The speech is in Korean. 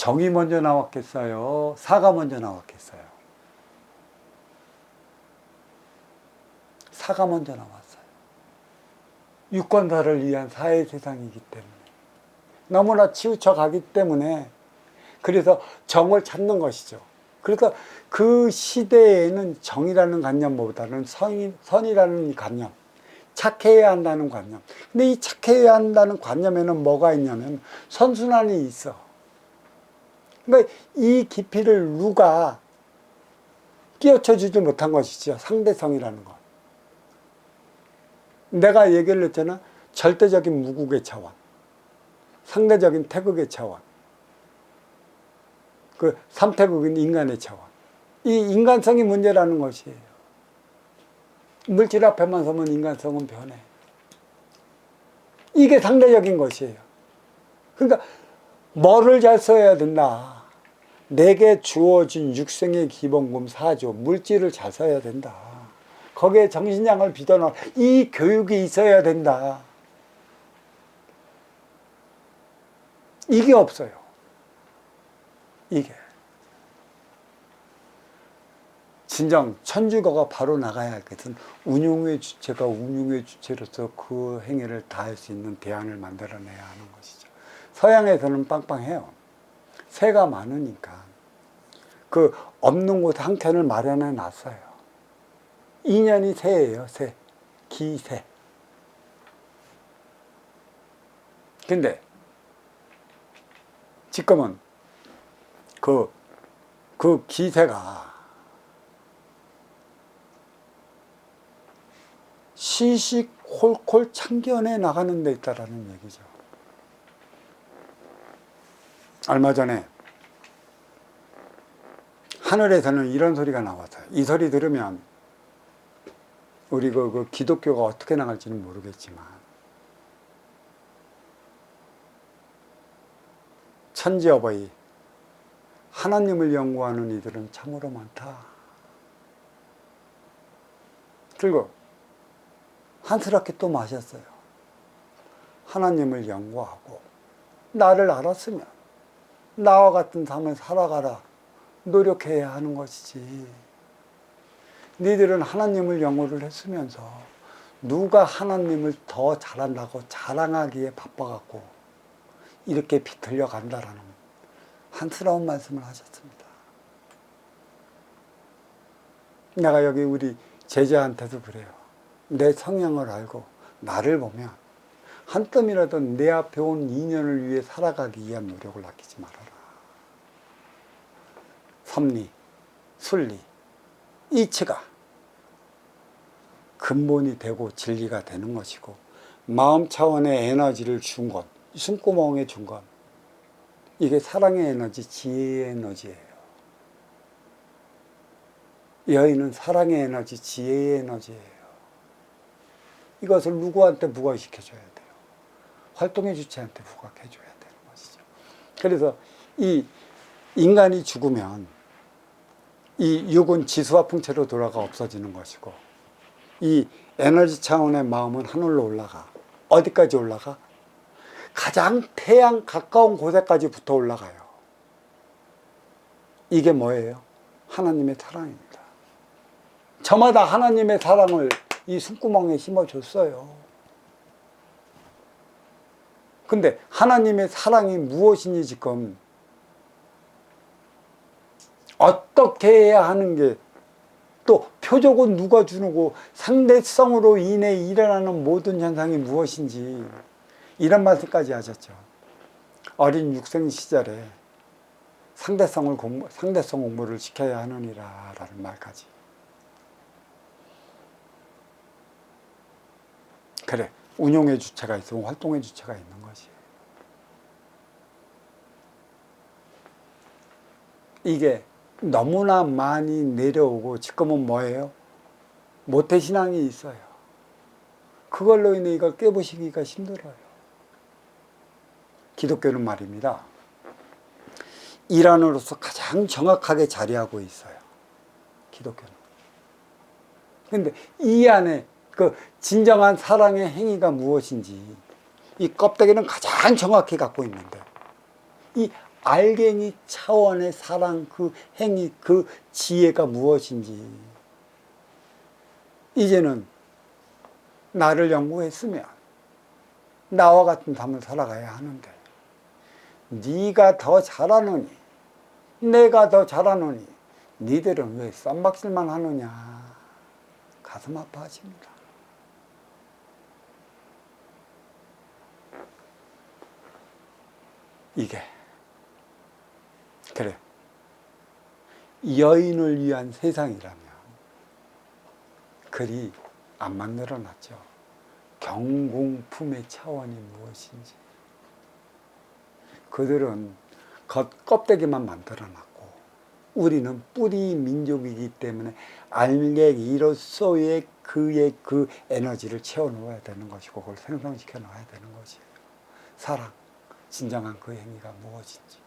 정이 먼저 나왔겠어요? 사가 먼저 나왔겠어요? 사가 먼저 나왔어요. 유권사를 위한 사회 세상이기 때문에. 너무나 치우쳐 가기 때문에 그래서 정을 찾는 것이죠. 그래서 그 시대에는 정이라는 관념보다는 선이, 선이라는 관념, 착해야 한다는 관념. 근데 이 착해야 한다는 관념에는 뭐가 있냐면 선순환이 있어. 그러니까 이 깊이를 누가 끼워쳐 주지 못한 것이죠. 상대성이라는 것. 내가 얘기를 했잖아. 절대적인 무국의 차원. 상대적인 태극의 차원. 그 삼태극인 인간의 차원. 이 인간성이 문제라는 것이에요. 물질 앞에만 서면 인간성은 변해. 이게 상대적인 것이에요. 그러니까 뭐를 잘 써야 된다. 내게 주어진 육생의 기본금 사조, 물질을 잘 써야 된다. 거기에 정신량을 빚어넣어. 이 교육이 있어야 된다. 이게 없어요. 이게. 진정 천주교가 바로 나가야 할 것은 운용의 주체가 운용의 주체로서 그 행위를 다할 수 있는 대안을 만들어내야 하는 것이죠. 서양에서는 빵빵해요. 새가 많으니까 그 없는 곳 한 켠을 마련해 놨어요. 인연이 새예요, 새. 기새. 근데 지금은 그, 그 기새가 시시콜콜 참견해 나가는 데 있다라는 얘기죠. 얼마 전에 하늘에서는 이런 소리가 나왔어요. 이 소리 들으면 우리 그, 그 기독교가 어떻게 나갈지는 모르겠지만 천지 어버이 하나님을 연구하는 이들은 참으로 많다. 그리고 한스럽게 또 마셨어요. 하나님을 연구하고 나를 알았으면 나와 같은 삶을 살아가라 노력해야 하는 것이지. 너희들은 하나님을 연구를 했으면서 누가 하나님을 더 잘한다고 자랑하기에 바빠갖고 이렇게 비틀려 간다라는 한스러운 말씀을 하셨습니다. 내가 여기 우리 제자한테도 그래요. 내 성향을 알고 나를 보면 한 뜸이라도 내 앞에 온 인연을 위해 살아가기 위한 노력을 아끼지 말아라. 섭리, 순리, 이치가 근본이 되고 진리가 되는 것이고 마음 차원의 에너지를 준 것, 숨구멍에 준 것, 이게 사랑의 에너지, 지혜의 에너지예요. 여인은 사랑의 에너지, 지혜의 에너지예요. 이것을 누구한테 부각시켜줘야 돼요? 활동의 주체한테 부각해줘야 되는 것이죠. 그래서 이 인간이 죽으면 이 육은 지수와 풍채로 돌아가 없어지는 것이고 이 에너지 차원의 마음은 하늘로 올라가. 어디까지 올라가? 가장 태양 가까운 곳에까지 붙어 올라가요. 이게 뭐예요? 하나님의 사랑입니다. 저마다 하나님의 사랑을 이 숨구멍에 심어줬어요. 근데 하나님의 사랑이 무엇인지 지금 어떻게 해야 하는 게 또 표적은 누가 주고 상대성으로 인해 일어나는 모든 현상이 무엇인지 이런 말씀까지 하셨죠. 어린 육생 시절에 상대성을 공부, 상대성 공부를 시켜야 하느니라 라는 말까지. 그래, 운용의 주체가 있으면 활동의 주체가 있는 것이. 이게 너무나 많이 내려오고 지금은 뭐예요? 모태신앙이 있어요. 그걸로 인해 이걸 깨부시기가 힘들어요. 기독교는 말입니다. 일환으로서 가장 정확하게 자리하고 있어요. 기독교는. 근데 이 안에 그 진정한 사랑의 행위가 무엇인지 이 껍데기는 가장 정확히 갖고 있는데 이 알갱이 차원의 사랑 그 행위 그 지혜가 무엇인지 이제는 나를 연구했으면 나와 같은 삶을 살아가야 하는데 네가 더 잘하느니 내가 더 잘하느니 니들은 왜 쌈박질만 하느냐 가슴 아파하십니다. 이게 그래 여인을 위한 세상이라면 그리 안 만들어 놨죠. 경공품의 차원이 무엇인지 그들은 겉 껍데기만 만들어 놨고 우리는 뿌리 민족이기 때문에 알갱이로서의 그의 그 에너지를 채워 놓아야 되는 것이고 그걸 생성시켜 놔야 되는 것이에요. 사랑, 진정한 그 행위가 무엇인지.